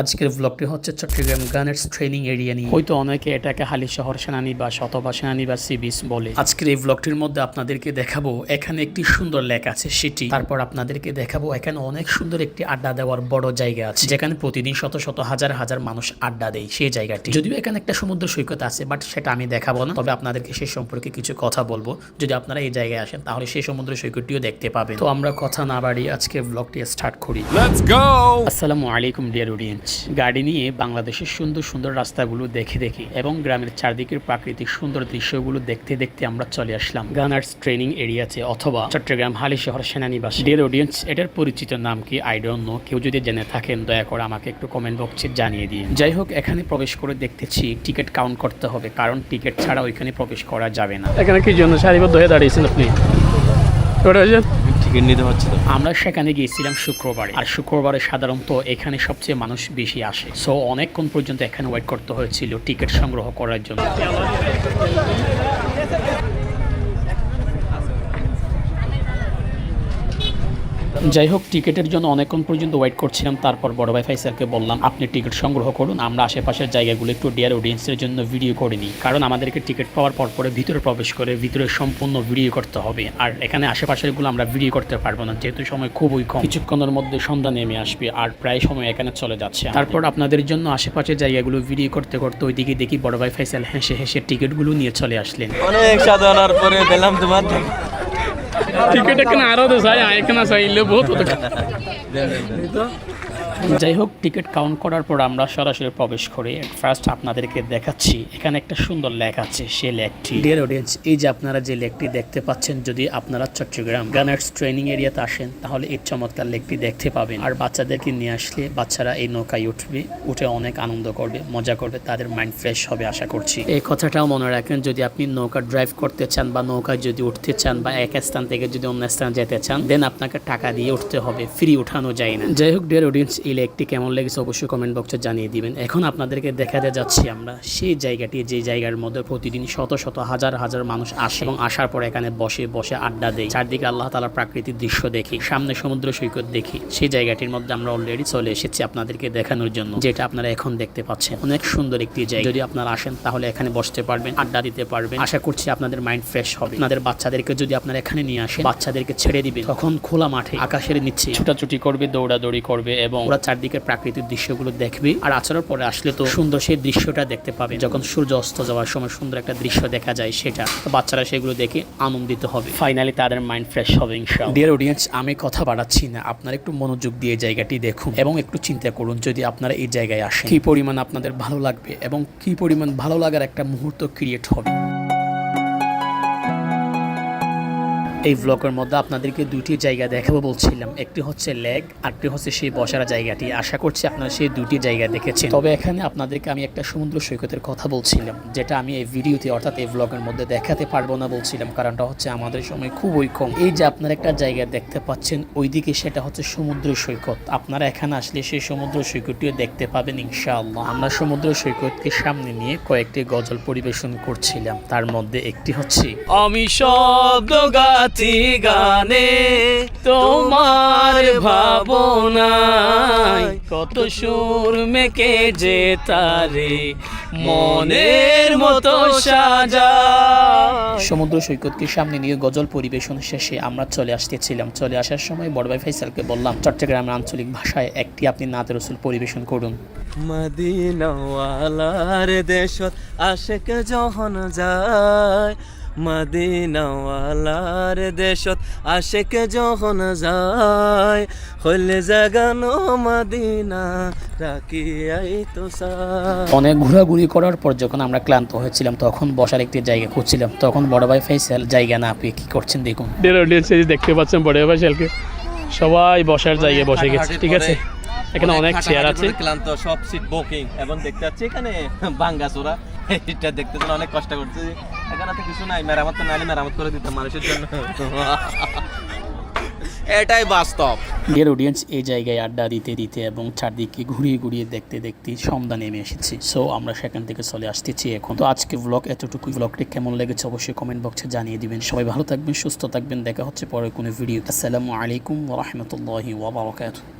আজকের ব্লগটি হচ্ছে চট্টগ্রাম গানের ট্রেনিং এরিয়া নিয়ে। হয়তো অনেকে এটাকে হালি শহর সেনানিবাস অথবা সেনানিবাস সি বিচ বলে। আজকের এই ব্লগটির মধ্যে আপনাদেরকে দেখাবো এখানে একটি সুন্দর লেক আছে সেটি তারপর আপনাদেরকে দেখাবো এখানে অনেক সুন্দর একটি আড্ডা দেওয়ার বড় জায়গা আছে যেখানে প্রতিদিন শত শত হাজার হাজার মানুষ আড্ডা দেয় সেই জায়গাটি। যদিও এখানে একটা সমুদ্র সৈকত আছে বাট সেটা আমি দেখাবো না। তবে আপনাদেরকে সেই সম্পর্কে কিছু কথা বলব। যদি আপনারা এই জায়গায় আসেন তাহলে সেই সমুদ্র সৈকতটিও দেখতে পাবেন। তো আমরা কথা না বাড়িয়ে আজকে ব্লগটি স্টার্ট করি। আসসালামু আলাইকুম ডিয়ার অডিয়েন্স গাড়ি নিয়ে বাংলাদেশের সুন্দর সুন্দর রাস্তাগুলো দেখে দেখে এবং গ্রামের চারদিকের প্রাকৃতিক সুন্দর দৃশ্যগুলো দেখতে দেখতে আমরা চলে আসলাম গানার্স ট্রেনিং এরিয়াতে অথবা চট্টগ্রাম হালি শহর সেনানিবাস। ডিয়ার অডিয়েন্স এটার পরিচিত নাম কি? আই ডোন্ট নো কেউ যদি জেনে থাকেন, দয়া করে আমাকে একটু কমেন্ট বক্সে জানিয়ে দিন। যাই হোক, এখানে প্রবেশ করে দেখতেছি টিকিট কাউন্ট করতে হবে, কারণ টিকিট ছাড়া ওইখানে প্রবেশ করা যাবে না। এখানে কি জন্য? সারিবদ্ধ হয়ে দাঁড়িয়েছেন আপনি। টিকিট নিতে হচ্ছে তো? আমরা সেখানে গিয়েছিলাম শুক্রবারে, আর শুক্রবারে সাধারণত এখানে সবচেয়ে মানুষ বেশি আসে। সো অনেকক্ষণ পর্যন্ত এখানে ওয়েট করতে হয়েছিল টিকিট সংগ্রহ করার জন্য। যাই হোক টিকিটের জন্য অনেকক্ষণ পর্যন্ত ওয়েট করছিলাম, তারপর বড় ভাই ফাইসারকে বললাম, আপনি টিকিট সংগ্রহ করুন, আমরা আশেপাশের জায়গাগুলো একটু ডিয়ার অডিয়েন্সের জন্য ভিডিও করে নিই। কারণ আমাদেরকে টিকিট পাওয়ার পর পরে ভিতরে প্রবেশ করে ভিতরে সম্পূর্ণ ভিডিও করতে হবে। আর এখানে আশেপাশেরগুলো আমরা ভিডিও করতে পারব না, যেহেতু সময় খুবই কম। কিছুক্ষণের মধ্যে সন্ধ্যা নেমে আসবে আর প্রায় সময় এখানে চলে যাচ্ছে। তারপর আপনাদের জন্য আশেপাশের জায়গাগুলো ভিডিও করতে করতে ওইদিকে দেখি বড় ভাই ফাইসাল হেসে হেসে টিকিটগুলো নিয়ে চলে আসলেন। অনেক সাধনার পরে পেলাম তোমার টিকিট এখানে আরও তো চাই এখানে চাইলে বহুত যাই হোক টিকিট কাউন্ট করার পর আমরা সরাসরি প্রবেশ করে। ফার্স্ট আপনাদেরকে দেখাচ্ছি এখানে একটা সুন্দর লেক আছে সেই লেকটি। ডিয়ার অডিয়েন্স এই যে আপনারা যে লেকটি দেখতে পাচ্ছেন যদি আপনারা চট্টগ্রাম গানার্স ট্রেনিং এরিয়াতে আসেন তাহলে এই চমৎকার লেকটি দেখতে পাবেন। আর বাচ্চাদেরকে নিয়ে আসলে বাচ্চারা এই নৌকায় উঠবে উঠে অনেক আনন্দ করবে মজা করবে তাদের মাইন্ড ফ্রেশ হবে আশা করছি। এই কথাটাও মনে রাখেন যদি আপনি নৌকা ড্রাইভ করতে চান বা নৌকায় যদি উঠতে চান বা এক স্থান থেকে যদি অন্য স্থানে যেতে চান দেন আপনাকে টাকা দিয়ে উঠতে হবে। ফ্রি উঠানো যায় না। যাই হোক ডিয়ার অডিয়েন্স এই লেকটি কেমন লেগেছে অবশ্যই কমেন্ট বক্সে জানিয়ে দিবেন। এখন আপনাদেরকে দেখাতে যাচ্ছি আমরা সেই জায়গাটি, যে জায়গার মধ্যে প্রতিদিন শত শত হাজার হাজার মানুষ আসে এবং আসার পর এখানে বসে বসে আড্ডা দেয়। চারদিকে আল্লাহ তালার প্রাকৃতিক দৃশ্য দেখি, সামনে সমুদ্র সৈকত দেখি। সেই জায়গাটির মধ্যে আমরা অলরেডি চলে এসেছি আপনাদেরকে দেখানোর জন্য, যেটা আপনারা এখন দেখতে পাচ্ছেন। অনেক সুন্দর একটি জায়গা। যদি আপনারা আসেন, তাহলে এখানে বসতে পারবেন, আড্ডা দিতে পারবেন। আশা করছি আপনাদের মাইন্ড ফ্রেশ হবে। আপনাদের বাচ্চাদেরকে যদি আপনারা এখানে নিয়ে আসেন। বাচ্চাদেরকে ছেড়ে দিবেন। তখন খোলা মাঠে আকাশের নিচে ছুটাছুটি করবে দৌড়াদৌড়ি করবে এবং ওরা চারদিকে প্রাকৃতিক দৃশ্যগুলো দেখবে আর আচরার পরে আসলে তো সুন্দর সেই দৃশ্যটা দেখতে পাবে যখন সূর্য অস্ত যাওয়ার সময় সুন্দর একটা দৃশ্য দেখা যায় সেটা তো বাচ্চারা সেগুলো দেখে আনন্দিত হবে। ফাইনালি তাদের মাইন্ড ফ্রেশ হবে ইনশাআল্লাহ। ডিয়ার অডিয়েন্স আমি কথা বাড়াচ্ছি না আপনারা একটু মনোযোগ দিয়ে জায়গাটি দেখুন এবং একটু চিন্তা করুন যদি আপনারা এই জায়গায় আসেন। কি পরিমাণ আপনাদের ভালো লাগবে এবং কি পরিমাণ ভালো লাগার একটা মুহূর্ত ক্রিয়েট হবে। এই ব্লগের মধ্যে আপনাদেরকে দুটি জায়গা দেখাবো বলছিলাম। একটি হচ্ছে লেগ আরটি হচ্ছে সেই বসার জায়গাটি। আশা করছি আপনারা সেই দুটি জায়গা দেখেছেন। তবে এখানে আপনাদেরকে আমি একটা সমুদ্র সৈকতের কথা বলছিলাম, যেটা আমি এই ভিডিওতে অর্থাৎ এই ব্লগের মধ্যে দেখাতে পারব না বলছিলাম, কারণটা হচ্ছে আমাদের সময় খুবই কম। এই যে আপনারা একটা জায়গা দেখতে পাচ্ছেন, ওইদিকে সেটা হচ্ছে সমুদ্র সৈকত। আপনারা এখানে আসলে সেই সমুদ্র সৈকতটিও দেখতে পাবেন ইনশাআল্লাহ। আমরা সমুদ্র সৈকতকে সামনে নিয়ে কয়েকটি গজল পরিবেশন করছিলাম। তার মধ্যে একটি হচ্ছে, আমি গাছি গানে তোমার ভাবনায় কত সুর মেকে যে তারে মনের মতো সাজা সমুদ্র সৈকতকে সামনে নিয়ে গজল পরিবেশন শেষে আমরা চলে আসতেছিলাম। চলে আসার সময় বড় ভাই ফাইসালকে বললাম চট্টগ্রামের আঞ্চলিক ভাষায় একটি আপনি নাত রসুল পরিবেশন করুন। মদিনাওয়ালার দেশত আশেক যখন যায় মদিনাওয়ালার দেশত আশেক যখন যায় হলে জাগানো মদিনা রাখি আই তো অনেক ঘোরাঘুরি করার পর যখন আমরা ক্লান্ত হয়েছিলাম তখন বসার একটি জায়গা খুঁজছিলাম। তখন বড় ভাই ফাইসাল জায়গা না পেয়ে কি করছেন দেখুন। অডিয়েন্স দেখতে পাচ্ছেন বড় ভাইশালকে সবাই বসার জায়গায় বসে গেছে ঠিক আছে? এখানে অনেক চেয়ার আছে। ক্লান্ত সব সিট বুকিং এবং দেখতে পাচ্ছি এখানে বাঙ্গাসোরা। এটা দেখতে জন্য অনেক কষ্ট করছে। এখানে তো কিছু নাই, মেরামত তো মেরামত করে দিতাম মানুষের জন্য। এটাই বাস্তব। ডিয়ার অডিয়েন্স এই জায়গায় আড্ডা দিতে দিতে এবং চারদিকে ঘুরিয়ে ঘুরিয়ে দেখতে দেখতে সন্ধ্যা নেমে এসেছি। সো আমরা সেখান থেকে চলে আসতেছি এখন। তো আজকে ব্লগ এতটুকু ব্লগটি কেমন লেগেছে অবশ্যই কমেন্ট বক্সে জানিয়ে দিবেন। সবাই ভালো থাকবেন, সুস্থ থাকবেন। দেখা হচ্ছে পরে কোনো ভিডিও আসসালামু আলাইকুম রহমতুল্লাহি ওবরাকাতুহ